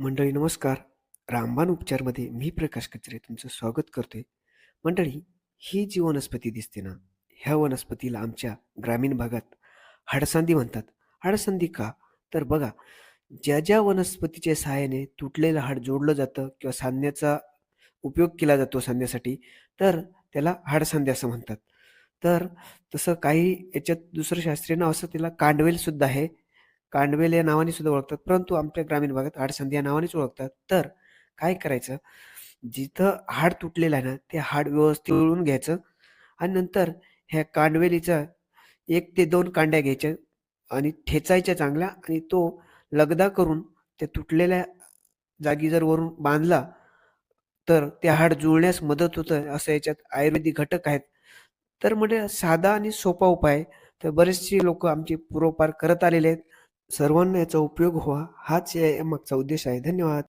मंडळी नमस्कार. रामबाण उपचारमध्ये मी प्रकाश कचरे तुमचं स्वागत करतोय. मंडळी, ही जी वनस्पती दिसते ना, ह्या वनस्पतीला आमच्या ग्रामीण भागात हाडसांदी म्हणतात. हाडसांदी का? तर बघा, ज्या ज्या वनस्पतीच्या सहाय्याने तुटलेलं हाड जोडलं जातं किंवा सांधण्याचा उपयोग केला जातो सांधण्यासाठी, तर त्याला हाडसांदी असं म्हणतात. तर तसं काही याच्यात दुसरं शास्त्रीय नाव असं त्याला कांडवेलसुद्धा आहे. कांडवेल या नावाने सुद्धा ओळखतात, परंतु आमच्या ग्रामीण भागात हाडसांदी या नावानेच ओळखतात. तर काय करायचं, जिथं हाड तुटलेलं आहे ना, ते हाड व्यवस्थित पिळून घ्यायचं आणि नंतर ह्या कांडवेलीचा 1 ते 2 कांड्या घ्यायच्या आणि ठेचायच्या चांगल्या आणि तो लगदा करून त्या तुटलेल्या जागी जर वरून बांधला, तर ते हाड जुळण्यास मदत होतं, असं याच्यात आयुर्वेदिक घटक आहेत. तर म्हणजे साधा आणि सोपा उपाय. तर बरेचसे लोकं आमचे पूर्वपार करत आलेले आहेत. सर्वांना याचा उपयोग व्हावा, हाच या मागचा उद्देश आहे. धन्यवाद.